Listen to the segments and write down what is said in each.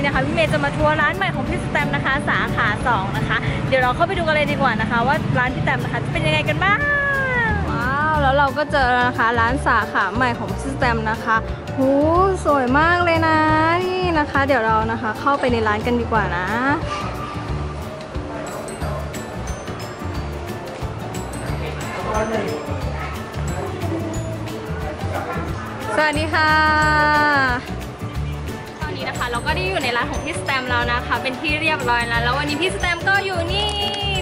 นี้นะคะพี่เมย์จะมาทัวร์ร้านใหม่ของพี่สแตมนะคะ สาขา2นะคะ เดี๋ยวเราเข้าไปดูกันเลยดีกว่านะคะ ว่าร้านพี่แตมนะคะจะเป็นยังไงกันบ้างว้าวแล้วเราก็เจอแล้วนะคะร้านสาขาใหม่ของพี่สแตมนะคะหูสวยมากเลยนะนี่นะคะ เดี๋ยวเรานะคะเข้าไปในร้านกันดีกว่านะสวัสดีค่ะ คะเราก็ได้อยู่ในร้านของพี่สแตมแล้วนะคะ เป็นที่เรียบร้อยแล้ว แล้ววันนี้พี่สแตมก็อยู่นี่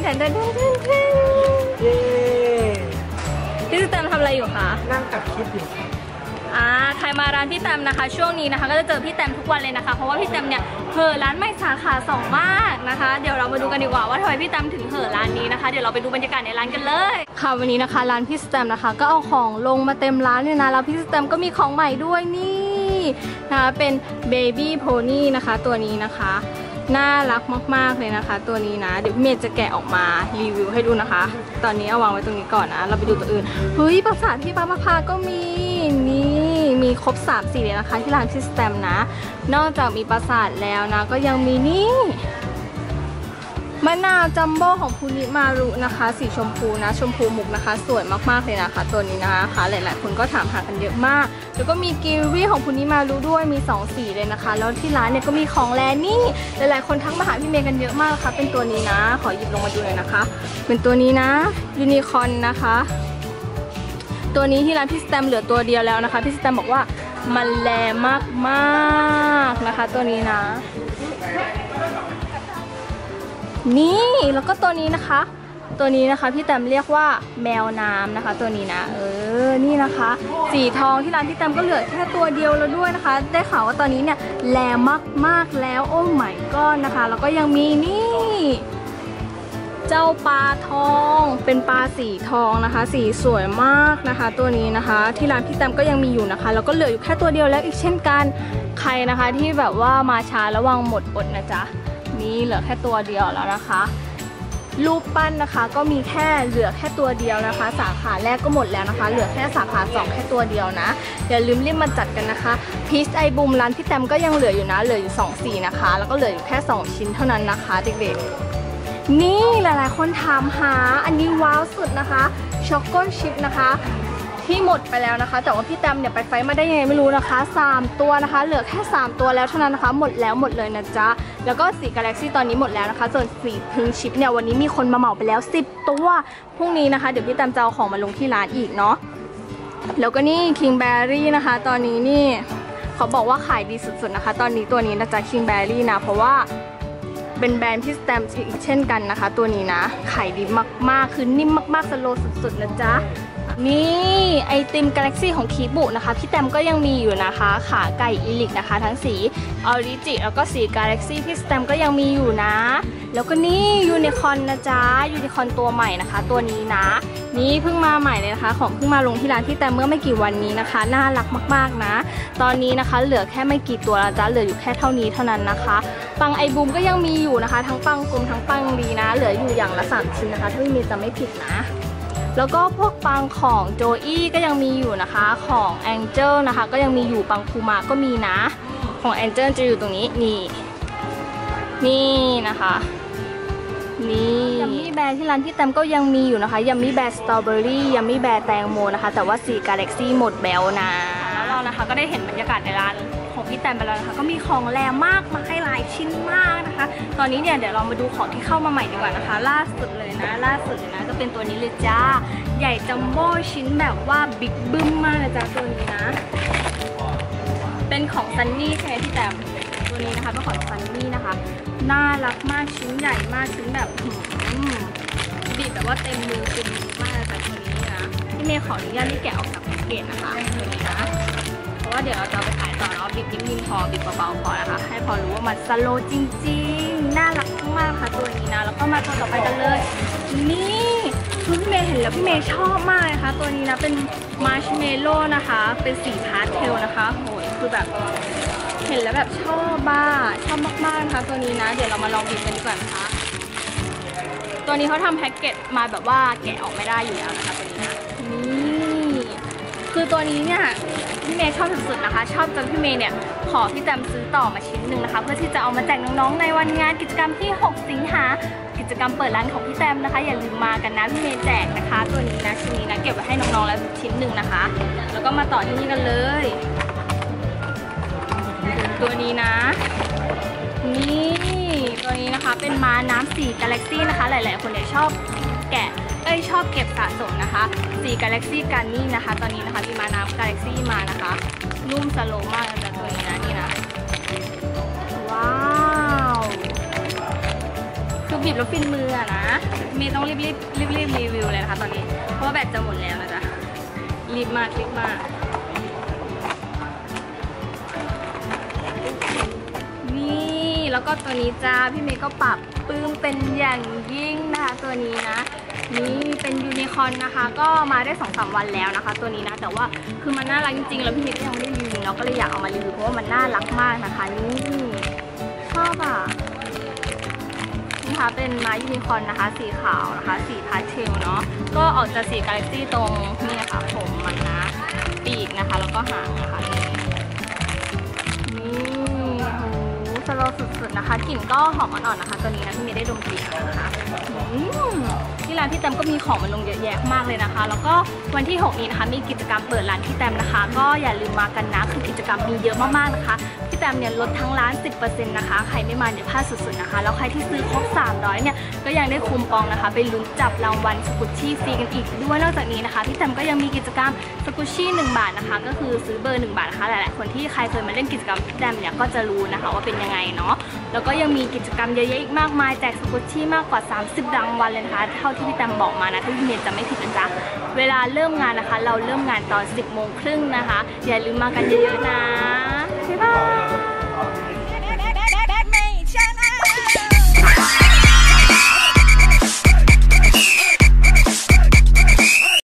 แทนแทนแทนแทนแทนเย้พี่สแตมทำอะไรอยู่คะนั่งตัดคลิปอยู่อ่าใครมาร้านพี่แตมนะคะ ช่วงนี้นะคะ ก็จะเจอพี่แตมทุกวันเลยนะคะ เพราะว่าพี่แตมเนี่ยเห่อร้านใหม่สาขาสองมากนะคะ เดี๋ยวเรามาดูกันดีกว่าว่าทำไมพี่แตมถึงเห่อร้านนี้นะคะ เดี๋ยวเราไปดูบรรยากาศในร้านกันเลย ค่ะวันนี้นะคะ ร้านพี่สแตมนะคะ ก็เอาของลงมาเต็มร้านเลยนะแล้วพี่สแตมก็มีของใหม่ด้วยนี่ นะคะเป็นเบบี้โพนี่นะคะตัวนี้นะคะ น่ารักมากๆเลยนะคะ ตัวนี้นะเดี๋ยวเมย์จะแกะออกมารีวิวให้ดูนะคะ ตอนนี้เอาวางไว้ตรงนี้ก่อนนะ เราไปดูตัวอื่นเฮ้ยปราสาทที่ปามาพาก็มีนี่มีครบ3สีเลยนะคะ ที่ร้านที่สแตมนะ นอกจากมีปราสาทแล้วนะ ก็ยังมีนี่ มะนาวจัมโบ้ของพูนิมารุนะคะ สีชมพูนะ ชมพูมุกนะคะ สวยมากๆเลยนะคะ ตัวนี้นะคะ หลายๆคนก็ถามหากันเยอะมาก แล้วก็มีกิวี่ของพูนิมารุด้วยมี 2 สีเลยนะคะ แล้วที่ร้านเนี่ยก็มีของแลนี่หลายๆคนทักมาหาพี่เมย์กันเยอะมากนะคะเป็นตัวนี้นะ ขอหยิบลงมาดูหน่อยนะคะ เป็นตัวนี้นะยูนิคอนนะคะ ตัวนี้ที่ร้านพี่สแตมเหลือตัวเดียวแล้วนะคะพี่สแตมบอกว่ามันแลมากมากๆนะคะ ตัวนี้นะ นี่แล้วก็ตัวนี้นะคะ ตัวนี้นะคะพี่แตมเรียกว่าแมวน้ำนะคะ ตัวนี้นะ เออนี่นะคะ สีทองที่ร้านพี่แตมก็เหลือแค่ตัวเดียวแล้วด้วยนะคะ ได้ข่าวว่าตอนนี้เนี่ยแลมากมากๆแล้วโอ้ไม่ก้อนนะคะ แล้วก็ยังมีนี่ เจ้าปลาทองเป็นปลาสีทองนะคะ สีสวยมากนะคะ ตัวนี้นะคะ ที่ร้านพี่แตมก็ยังมีอยู่นะคะ แล้วก็เหลืออยู่แค่ตัวเดียวแล้วอีกเช่นกันใครนะคะที่แบบว่ามาช้าระวังหมดอดนะจ๊ะ นี่เหลือแค่ตัวเดียวแล้วนะคะ รูปปั้นนะคะก็มีแค่เหลือแค่ตัวเดียวนะคะ สาขาแรกก็หมดแล้วนะคะ เหลือแค่สาขาสองแค่ตัวเดียวนะอย่าลืมรีบมาจัดกันนะคะพีชไอบูมร้านพี่แตมก็ยังเหลืออยู่นะเหลืออยู่2สีนะคะ แล้วก็เหลืออยู่แค่ 2 ชิ้นเท่านั้นนะคะเด็กๆนี่หลายๆคนถามหาอันนี้ว้าวสุดนะคะช็อกโกชิพนะคะ ที่หมดไปแล้วนะคะ แต่ว่าพี่แตมเนี่ยไปไฟมาได้ยังไงไม่รู้นะคะ 3 ตัวนะคะ เหลือแค่ 3 ตัวแล้วเท่านั้นนะคะ หมดแล้วหมดเลยนะจ๊ะ แล้วก็สีกาแล็กซี่ตอนนี้หมดแล้วนะคะ ส่วนสีพึงชิปเนี่ยวันนี้มีคนมาเหมาไปแล้ว 10 ตัว พรุ่งนี้นะคะ เดี๋ยวพี่แตมจะเอาของมาลงที่ร้านอีกเนาะ แล้วก็นี่คิงแบรี่นะคะ ตอนนี้นี่เขาบอกว่าขายดีสุดๆนะคะ ตอนนี้ตัวนี้นะจ๊ะคิงแบรี่นะ เพราะว่าเป็นแบรนด์พี่สแตมอีกเช่นกันนะคะ ตัวนี้นะขายดีมากๆ คือนิ่มมากๆสโลว์สุดๆนะจ๊ะ นี่ไอติมกาแล็กซี่ของคีบุนะคะพี่แตมก็ยังมีอยู่นะคะ ขาไก่อีลิกนะคะ ทั้งสีออริจิแล้วก็สีกาแล็กซี่พี่แตมก็ยังมีอยู่นะ แล้วก็นี่ยูนิคอนนะจ๊ะยูนิคอนตัวใหม่นะคะ ตัวนี้นะ นี่เพิ่งมาใหม่เลยนะคะ ของเพิ่งมาลงที่ร้านพี่แตมเมื่อไม่กี่วันนี้นะคะ น่ารักมากๆนะ ตอนนี้นะคะ เหลือแค่ไม่กี่ตัวแล้วจ้ะเหลืออยู่แค่เท่านี้เท่านั้นนะคะปังไอบูมก็ยังมีอยู่นะคะ ทั้งปังกลมทั้งปังดีนะ เหลืออยู่อย่างละสามชิ้นนะคะถ้าไม่มีจะไม่ผิดนะ แล้วก็พวกปังของโจอี้ก็ยังมีอยู่นะคะ ของแองเจิลนะคะ ก็ยังมีอยู่ปังคูมาก็มีนะ ของแองเจิลจะอยู่ตรงนี้นี่นี่นะคะนี่ยัมมี่แบร์ที่ร้านพี่แตมก็ยังมีอยู่นะคะยัมมี่แบร์สตรอเบอรี่ยัมมี่แบร์แตงโมนะคะ แต่ว่าสีกาแล็กซี่หมดแบลนะแล้วเรานะคะก็ได้เห็นบรรยากาศในร้านของพี่แตมไปแล้วนะคะก็มีของแรงมากมายหลายชิ้นมากนะคะ ตอนนี้เนี่ยเดี๋ยวเรามาดูของที่เข้ามาใหม่ดีกว่านะคะ ล่าสุดเลยนะ ล่าสุดเลยนะก็ เป็นตัวนี้เลยจ้า ใหญ่จัมโบ้ชิ้นแบบว่าบิ๊กบึ้มมากนะจ๊ะตัวนี้นะ เป็นของซันนี่ใช่ไหมพี่แตมตัวนี้นะคะเป็นของซันนี่นะคะ น่ารักมากชิ้นใหญ่มากชิ้นแบบบีบแบบว่าเต็มมือเต็มมือมากแต่ตัวนี้นะพี่เมย์ขออนุญาตที่แกะออกจากแพ็กเกจนะคะตัวนี้นะเพราะว่าเดี๋ยวเราจะไปขายต่อเนาะบีบนิ่มๆพอบีบเบาๆพอนะคะให้พอรู้ว่ามันสโลว์จริงๆ น่ารักมากๆค่ะตัวนี้นะแล้วก็มาตัวต่อไปกันเลย นี่ คือพี่เมย์เห็นแล้วพี่เมย์ชอบมากเลยนะคะ ตัวนี้นะเป็นมาร์ชเมลโล่นะคะ เป็นสีพาสเทลนะคะโหยคือแบบเห็นแล้วแบบชอบบ้าชอบมากๆนะคะตัวนี้นะ เดี๋ยวเรามาลองบีบกันดีกว่านะคะ ตัวนี้เขาทำแพ็กเกจมาแบบว่าแกะออกไม่ได้อยู่แล้วนะคะตัวนี้นะนี่คือตัวนี้เนี่ยพี่เมย์ชอบสุดๆนะคะ ชอบจนพี่เมย์เนี่ยขอพี่แตมซื้อต่อมาชิ้นหนึ่งนะคะ เพื่อที่จะเอามาแจกน้องๆในวันงานกิจกรรมที่ 6 สิงหา จกรรมเปิดร้านของพี่แตมนะคะ อย่าลืมมากันนะพี่เมย์แจกนะคะ ตัวนี้นะชิ้นนี้นะเก็บไว้ให้น้องๆแล้วชิ้นหนึ่งนะคะ แล้วก็มาต่อที่นี่กันเลย ตัวนี้นะ นี่ตัวนี้นะคะเป็นม้าน้ำสีกาแล็กซี่นะคะ หลาย ๆ คนเนี่ยชอบแกะเอ้ยชอบเก็บสะสมนะคะสีกาแล็กซี่กันนี่นะคะ ตอนนี้นะคะมีมาน้ำกาแล็กซี่มานะคะ นุ่มสโลมากแต่ตัวนี้นะนี่นะว้าว คือบีบแล้วฟินมืออะนะมีต้องรีบรีบรีบรีบรีวิวเลยนะคะตอนนี้ เพราะว่าแบตจะหมดแล้วนะจ๊ะรีบมากรีบมากนี่แล้วก็ตัวนี้จ้าพี่เมย์ก็ปรับปลื้มเป็นอย่างยิ่งนะคะตัวนี้นะนี่เป็นยูนิคอร์นนะคะ ก็มาได้2องสาวันแล้วนะคะ ตัวนี้นะ แต่ว่าคือมันน่ารักจริงๆ แล้วพี่เมย์ก็ยังไม่ได้รีวิวเนาะก็เลยอยากเอามารีวิวเพราะว่ามันน่ารักมากนะคะนี่ชอบอะ คะเป็นไม้ยูนิคอร์นนะคะ สีขาวนะคะ สีพาสเทลเนาะก็ออกจากสีกาแล็กซี่ตรงนี่นะคะผมมันนะปีกนะคะ แล้วก็หางนะคะนี่นี่โหสโลสุดๆนะคะกลิ่นก็หอมอ่อนๆนะคะ ตัวนี้นะพี่เมย์ได้ดมกลิ่นนะคะอืม ร้านพี่แตมก็มีของมาลงเยอะแยะมากเลยนะคะ แล้วก็วันที่ 6 นี้นะคะมีกิจกรรมเปิดร้านพี่แตมนะคะ ก็อย่าลืมมากันนะคือกิจกรรมมีเยอะมากๆนะคะพี่แตมเนี่ยลดทั้งร้าน 10%นะคะ ใครไม่มาเนี่ยพลาดสุดๆนะคะ แล้วใครที่ซื้อครบ 300 เนี่ยก็ยังได้คูปองนะคะ ไปลุ้นจับรางวัลสกุชชี่ฟรีกันอีกด้วยนอกจากนี้นะคะพี่แตมก็ยังมีกิจกรรมสกุชชี่ 1 บาทนะคะ ก็คือซื้อเบอร์ 1 บาทนะคะหลายๆคนที่ใครเคยมาเล่นกิจกรรมพี่แตมเนี่ยก็จะรู้นะคะว่าเป็นยังไงเนาะแล้วก็ยังมีกิจกรรมเยอะแยะอีกมากมายแจกสกุชชี่มากกว่า 30รางวัลเลยนะคะเท่าที่พี่แตมบอกมานะถ้าพี่เมย์จะไม่ผิดนะจ๊ะเวลาเริ่มงานนะคะ เราเริ่มงานตอน 10โมงครึ่งนะคะ อย่าลืมมากันเยอะๆนะบ๊ายบาย